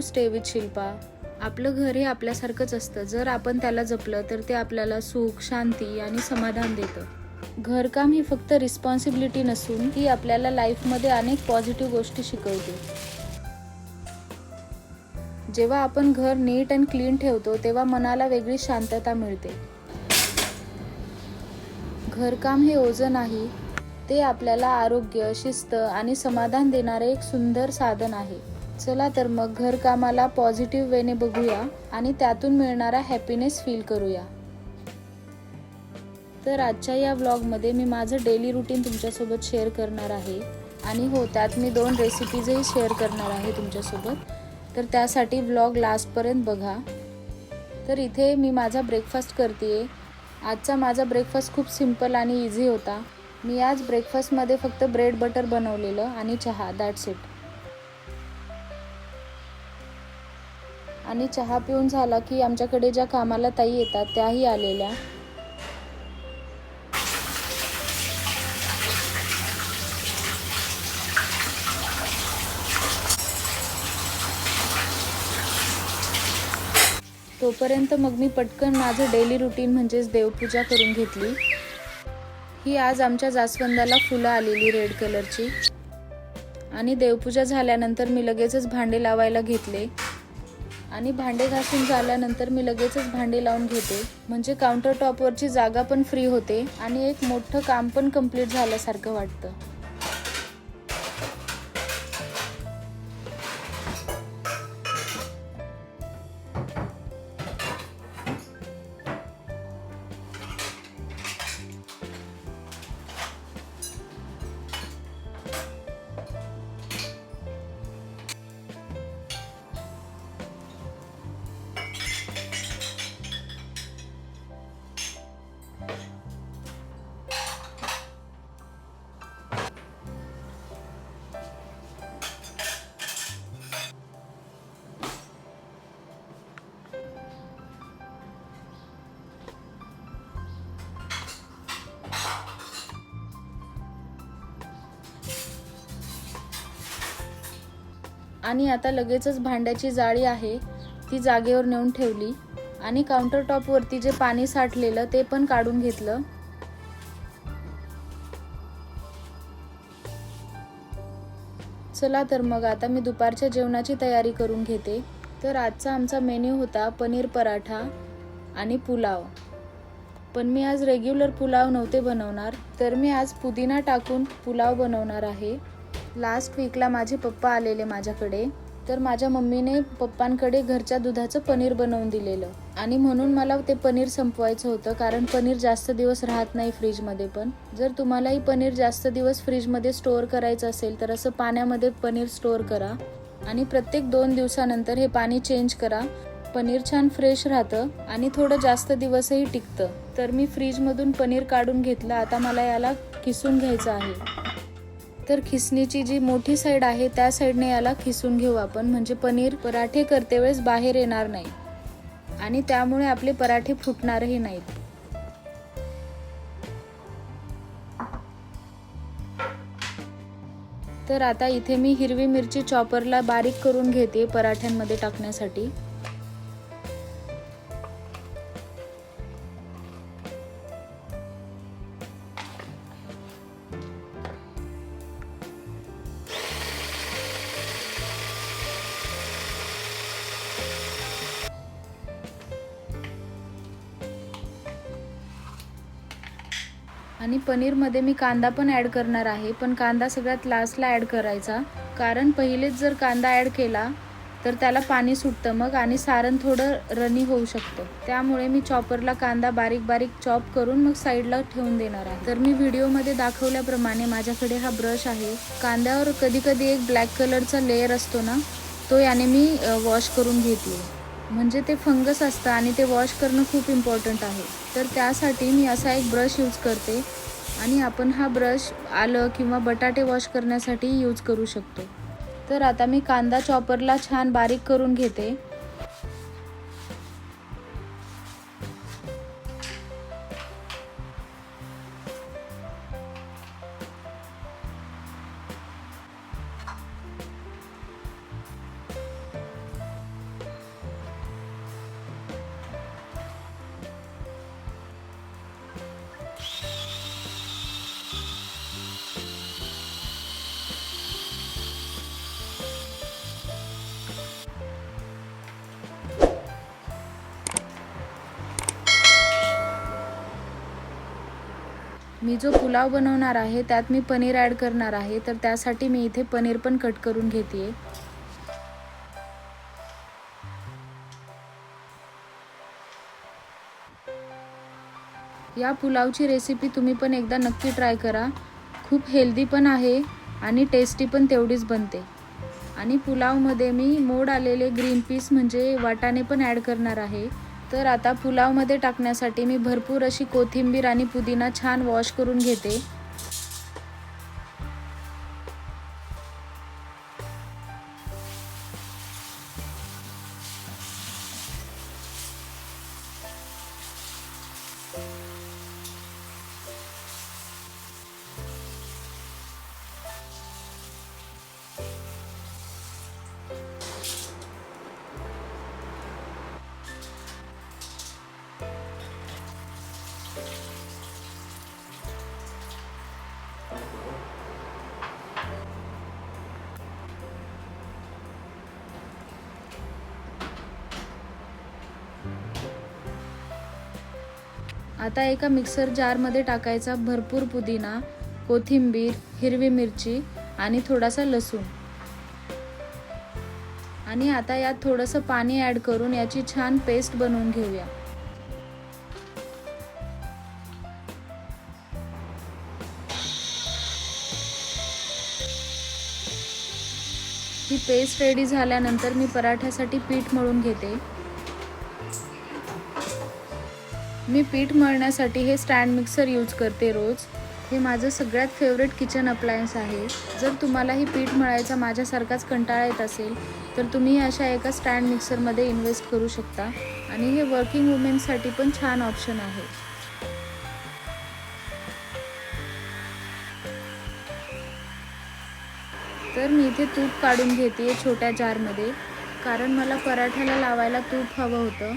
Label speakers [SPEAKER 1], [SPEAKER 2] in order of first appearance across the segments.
[SPEAKER 1] To stay with Shilpa. आपलं घर हे आपल्यासारखंच असतं. जर आपण त्याला जपलं तर ते आपल्याला सुख शांती आणि समाधान देतं. घरकाम ही फक्त रिस्पॉन्सिबिलिटी नसून ती आपल्याला लाईफमध्ये अनेक पॉझिटिव्ह गोष्टी शिकवते. जेव्हा आपण घर नीट अँड क्लीन ठेवतो तेव्हा मनाला वेगळी शांतता मिळते. घरकाम हे ओझं नाही ते आपल्याला आरोग्य शिस्त आणि समाधान देणारे एक सुंदर साधन आहे. चला तर मग घरकामाला पॉझिटिव्ह वेने बघूया आणि त्यातून मिळणारा हॅपीनेस फील करूया. तर आजच्या या व्लॉगमध्ये मी माझं डेली रुटीन तुमच्यासोबत शेअर करणार आहे आणि हो त्यात मी दोन रेसिपीजही शेअर करणार आहे तुमच्यासोबत. तर त्यासाठी व्लॉग लास्टपर्यंत बघा. तर इथे मी माझा ब्रेकफास्ट करते आजचा माझा ब्रेकफास्ट खूप सिंपल आणि इझी होता. मी आज ब्रेकफास्टमध्ये फक्त ब्रेड बटर बनवलेलं आणि चहा दॅट्स इट आणि चहा पिऊन झाला की आमच्याकडे ज्या कामाला ताई येतात त्याही आलेल्या. तोपर्यंत मग मी पटकन माझं डेली रुटीन म्हणजेच देवपूजा करून घेतली. ही आज आमच्या जास्वंदाला फुलं आलेली रेड कलरची आणि देवपूजा झाल्यानंतर मी लगेचच भांडे लावायला घेतले. आणि भांडे घासून झाल्यानंतर मी लगेचच भांडे लावून घेते. म्हणजे काउंटर टॉपवरची जागा पण फ्री होते आणि एक मोठं काम पण कंप्लीट झाल्यासारखं वाटतं. आणि आता लगेचच भांड्याची जाळी आहे ती जागेवर नेऊन ठेवली आणि काउंटर टॉपवरती जे पाणी साठलेलं ते पण काढून घेतलं. चला तर मग आता मी दुपारच्या जेवणाची तयारी करून घेते. तर आजचा आमचा मेन्यू होता पनीर पराठा आणि पुलाव. पण मी आज रेग्युलर पुलाव नव्हते बनवणार तर मी आज पुदिना टाकून पुलाव बनवणार आहे. लास्ट वीकला माझे पप्पा आलेले माझ्याकडे तर माझ्या मम्मीने पप्पांकडे घरच्या दुधाचं पनीर बनवून दिलेलं. आणि म्हणून मला ते पनीर संपवायचं होतं कारण पनीर जास्त दिवस राहत नाही फ्रीजमध्ये पण. जर तुम्हालाही पनीर जास्त दिवस फ्रीजमध्ये स्टोअर करायचं असेल तर असं पाण्यामध्ये पनीर स्टोअर करा. आणि प्रत्येक दोन दिवसानंतर हे पाणी चेंज करा. पनीर छान फ्रेश राहतं आणि थोडं जास्त दिवसही टिकतं. तर मी फ्रीजमधून पनीर काढून घेतलं. आता मला याला किसून घ्यायचं आहे. तर खिसणीची जी मोठी साईड आहे त्या साईडने याला खिसून घेऊ आपण. म्हणजे पनीर पराठे करते वेळेस बाहेर येणार नाही. आणि त्यामुळे आपले पराठे फुटणारही नाहीत. तर आता इथे मी हिरवी मिरची चॉपरला बारीक करून घेते पराठ्यांमध्ये टाकण्यासाठी. आणि पनीरमध्ये मी कांदा पण ॲड करणार आहे. पण कांदा सगळ्यात लास्टला ॲड करायचा. कारण पहिलेच जर कांदा ॲड केला तर त्याला पाणी सुटतं मग आणि सारण थोडं रनी होऊ शकतं. त्यामुळे मी चॉपरला कांदा बारीक बारीक चॉप करून मग साईडला ठेवून देणार आहे. तर मी व्हिडिओमध्ये दाखवल्याप्रमाणे माझ्याकडे हा ब्रश आहे. कांद्यावर कधी कधी एक ब्लॅक कलरचा लेअर असतो ना तो याने मी वॉश करून घेतली म्हणजे ते फंगस असतं आणि ते वॉश करणं खूप इम्पॉर्टंट आहे. तर त्यासाठी मी असा एक ब्रश यूज करते आणि आपण हा ब्रश आलं किंवा बटाटे वॉश करण्यासाठी यूज करू शकतो. तर आता मी कांदा चॉपरला छान बारीक करून घेते. मी जो पुलाव बनवणार आहे त्यात मी पनीर ॲड करणार आहे तर त्यासाठी मी इथे पनीर पण कट करून घेते या पुलावची रेसिपी तुम्ही पण एकदा नक्की ट्राय करा. खूप हेल्दी पण आहे आणि टेस्टी पण तेवढीच बनते. आणि पुलावमध्ये मी मोड आलेले ग्रीन पीस म्हणजे वाटाणे पण ॲड करणार आहे. तर आता पुलावमध्ये टाकण्यासाठी मी भरपूर अशी कोथिंबीर आणि पुदिना छान वॉश करून घेते. आता एका मिक्सर जारमध्ये टाकायचा भरपूर पुदिना कोथिंबीर हिरवी मिरची आणि थोडासा लसूण. आणि आता यात थोडंसं पाणी ॲड करून याची छान पेस्ट बनवून घेऊया. ही पेस्ट रेडी झाल्यानंतर मी पराठ्यासाठी पीठ मळून घेते. मी पीठ मळण्यासाठी हे स्टँड मिक्सर यूज करते रोज. हे माझं सगळ्यात फेवरेट किचन अप्लायन्स आहे. जर तुम्हालाही पीठ मळायचा माझ्यासारखाच कंटाळा येत असेल तर तुम्ही अशा एका स्टँड मिक्सरमध्ये इन्व्हेस्ट करू शकता. आणि हे वर्किंग वुमेन्ससाठी पण छान ऑप्शन आहे. तर मी इथे तूप काढून घेते छोट्या जारमध्ये कारण मला पराठ्याला लावायला तूप हवं होतं.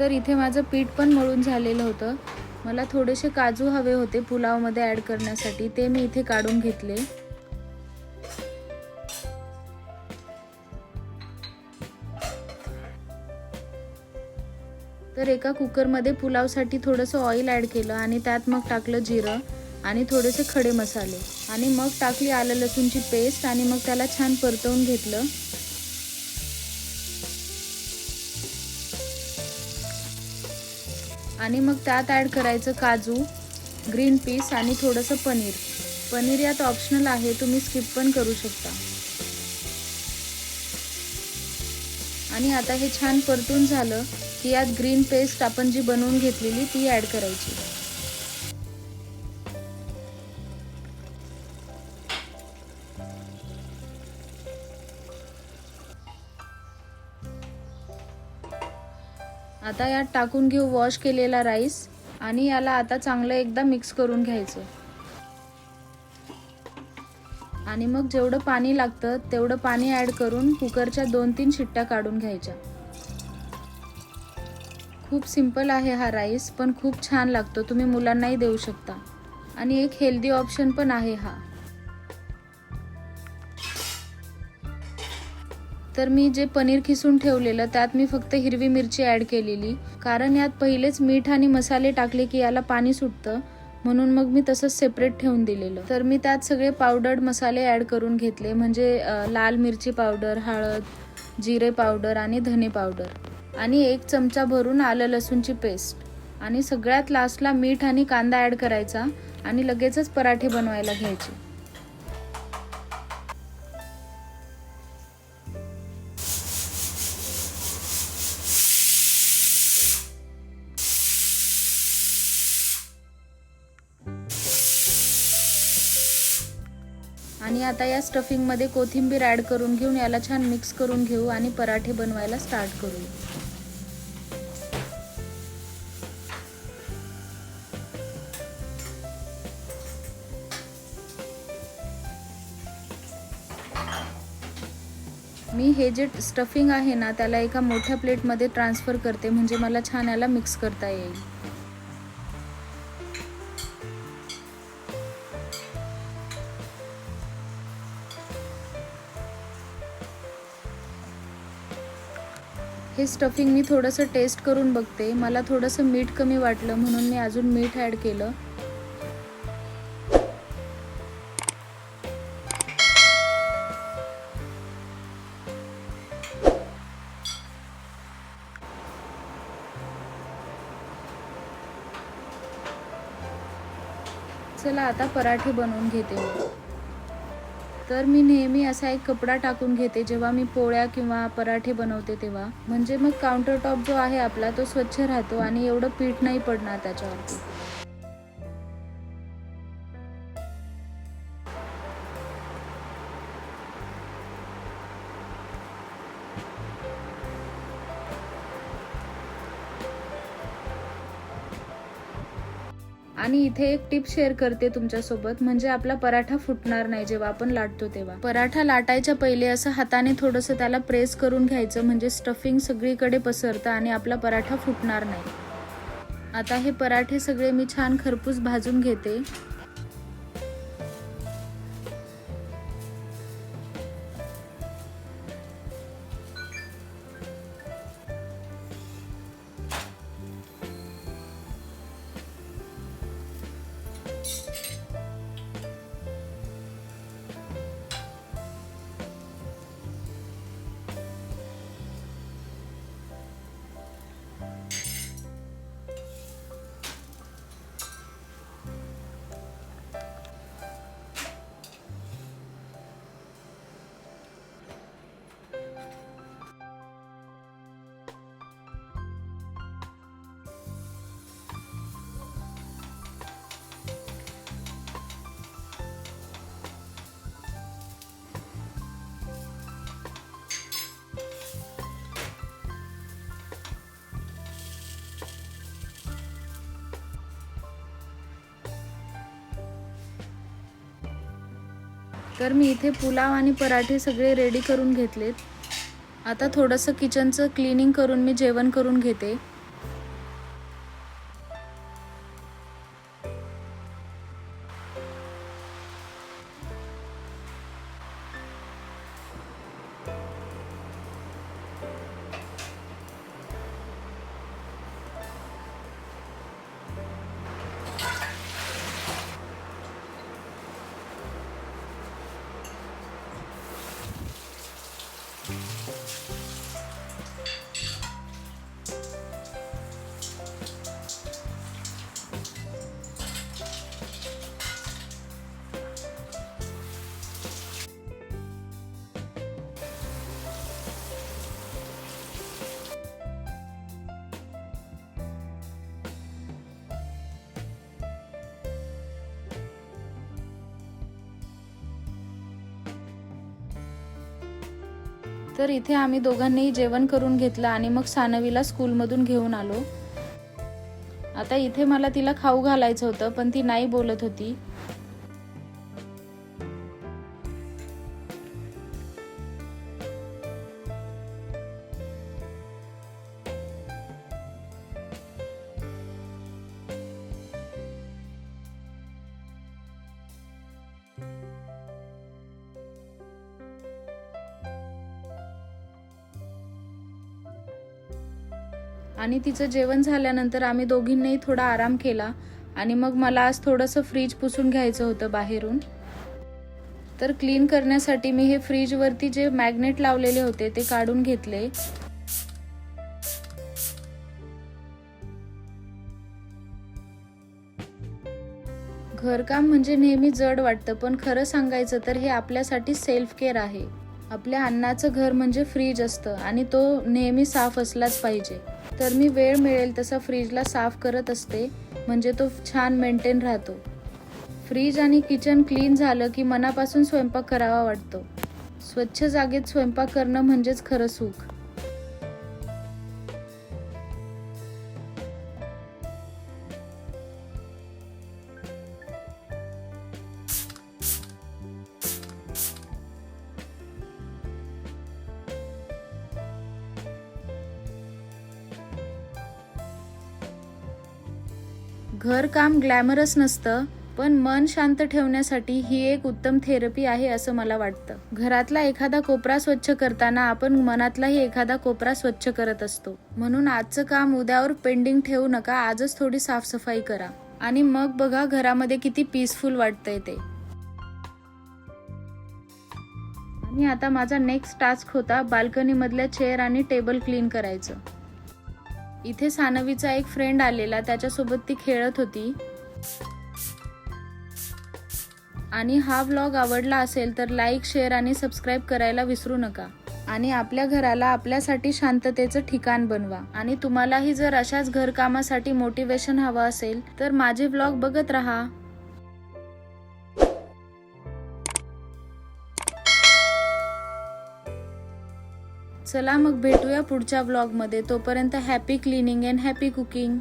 [SPEAKER 1] तर इथे माझं पीठ पण मळून झालेलं होतं. मला थोडेसे काजू हवे होते पुलावमध्ये ॲड करण्यासाठी. ते मी इथे काढून घेतले. तर एका कुकरमध्ये पुलावसाठी थोडंसं ऑइल ॲड केलं आणि त्यात मग टाकलं जिरं आणि थोडेसे खडे मसाले. आणि मग टाकली आलं लसूणची पेस्ट आणि मग त्याला छान परतवून घेतलं. आणि मग त्यात ॲड करायचं काजू ग्रीन पीस आणि थोडंसं पनीर. पनीर यात ऑप्शनल आहे तुम्ही स्किप पण करू शकता. आणि आता हे छान परतून झालं की यात ग्रीन पेस्ट आपण जी बनवून घेतलेली ती ॲड करायची. आता यात टाकून घेऊ वॉश केलेला राईस आणि याला आता चांगलं एकदा मिक्स करून घ्यायचं. आणि मग जेवढं पाणी लागतं तेवढं पाणी ॲड करून कुकरच्या दोन तीन शिट्ट्या काढून घ्यायच्या. खूप सिंपल आहे हा राईस पण खूप छान लागतो तुम्ही मुलांनाही देऊ शकता. आणि एक हेल्दी ऑप्शन पण आहे हा. तर मी जे पनीर खिसून ठेवलेलं त्यात मी फक्त हिरवी मिरची ॲड केलेली. कारण यात पहिलेच मीठ आणि मसाले टाकले की याला पाणी सुटतं. म्हणून मग मी तसंच सेपरेट ठेवून दिलेलं. तर मी त्यात सगळे पावडर्ड मसाले ॲड करून घेतले. म्हणजे लाल मिरची पावडर हळद जिरे पावडर आणि धने पावडर आणि एक चमचा भरून आलं लसूणची पेस्ट आणि सगळ्यात लास्टला मीठ आणि कांदा ॲड करायचा. आणि लगेचच पराठे बनवायला घ्यायचे. आणि आता या स्टफिंगमध्ये कोथिंबीर ॲड करून घेऊन याला छान मिक्स करून घेऊ आणि पराठे बनवायला स्टार्ट करू. मी हे जे स्टफिंग आहे ना त्याला एका मोठ्या प्लेटमध्ये ट्रान्सफर करते म्हणजे मला छान याला मिक्स करता येईल. हे स्टफिंग मी थोडंसं टेस्ट करून बघते मला थोडंसं मीठ कमी वाटलं म्हणून मी अजून मीठ ॲड केलं चला आता पराठे बनवून घेते मी. तर मी नेहमी असा एक कपडा टाकून घेते जेव्हा मी पोळ्या किंवा पराठे बनवते तेव्हा. म्हणजे मग काउंटर टॉप जो आहे आपला तो स्वच्छ राहतो आणि एवढं पीठ नाही पडणार त्याच्यावरती. आणि इथे एक टिप शेअर करते तुमच्यासोबत म्हणजे आपला पराठा फुटणार नाही जेव्हा आपण लाटतो तेव्हा. पराठा लाटायच्या पहिले असं हाताने थोडंसं त्याला प्रेस करून घ्यायचं म्हणजे स्टफिंग सगळीकडे पसरतं आणि आपला पराठा फुटणार नाही. आता हे पराठे सगळे मी छान खरपूस भाजून घेते. तर मी इथे पुलाव आणि पराठे सगळे रेडी करून घेतलेत. आता थोडंसं किचनचं क्लिनिंग करून मी जेवण करून घेते. तर इथे आम्ही दोघांनीही जेवण करून घेतलं आणि मग सानवीला स्कूलमधून घेऊन आलो. आता इथे मला तिला खाऊ घालायचं होतं पण ती नाही बोलत होती. आणि तिचं जेवण झाल्यानंतर आम्ही दोघींनाही थोडा आराम केला आणि मग मला आज थोडंसं फ्रीज पुसून घ्यायचं होतं बाहेरून. तर क्लीन करण्यासाठी मी हे फ्रीजवरती जे मॅग्नेट लावलेले होते ते काढून घेतले. घरकाम म्हणजे नेहमी जड वाटतं पण खरं सांगायचं तर हे आपल्यासाठी सेल्फ केअर आहे. आपल्या अन्नाचं घर म्हणजे फ्रीज असतं आणि तो नेहमी साफ असलाच पाहिजे. तर मी वेळ मिळेल तसा फ्रीजला साफ करत असते म्हणजे तो छान मेंटेन राहतो. फ्रीज आणि किचन क्लीन झालं की मनापासून स्वयंपाक करावा वाटतो. स्वच्छ जागेत स्वयंपाक करणं म्हणजेच खरं सुख. घरकाम ग्लॅमरस नसतं पण मन शांत ठेवण्यासाठी ही एक उत्तम थेरपी आहे असं मला वाटतं. घरातला एखादा कोपरा स्वच्छ करताना आपण मनातलाही एखादा कोपरा स्वच्छ करत असतो. म्हणून आजचं काम उद्यावर पेंडिंग ठेवू नका आजच थोडी साफसफाई करा. आणि मग बघा घरामध्ये किती पीसफुल वाटतंय ते. आणि आता माझा नेक्स्ट टास्क होता बाल्कनीमधल्या चेअर आणि टेबल क्लीन करायचं. इथे सानवीचा एक फ्रेंड आलेला त्याच्यासोबत ती खेळत होती. आणि हा व्लॉग आवडला असेल तर लाईक शेअर आणि सबस्क्राईब करायला विसरू नका. आणि आपल्या घराला आपल्यासाठी शांततेचं ठिकाण बनवा. आणि तुम्हालाही जर अशाच घरकामासाठी मोटिवेशन हवं असेल तर माझे ब्लॉग बघत राहा. चला मग भेटूया पुढच्या ब्लॉगमध्ये तोपर्यंत happy cleaning and happy cooking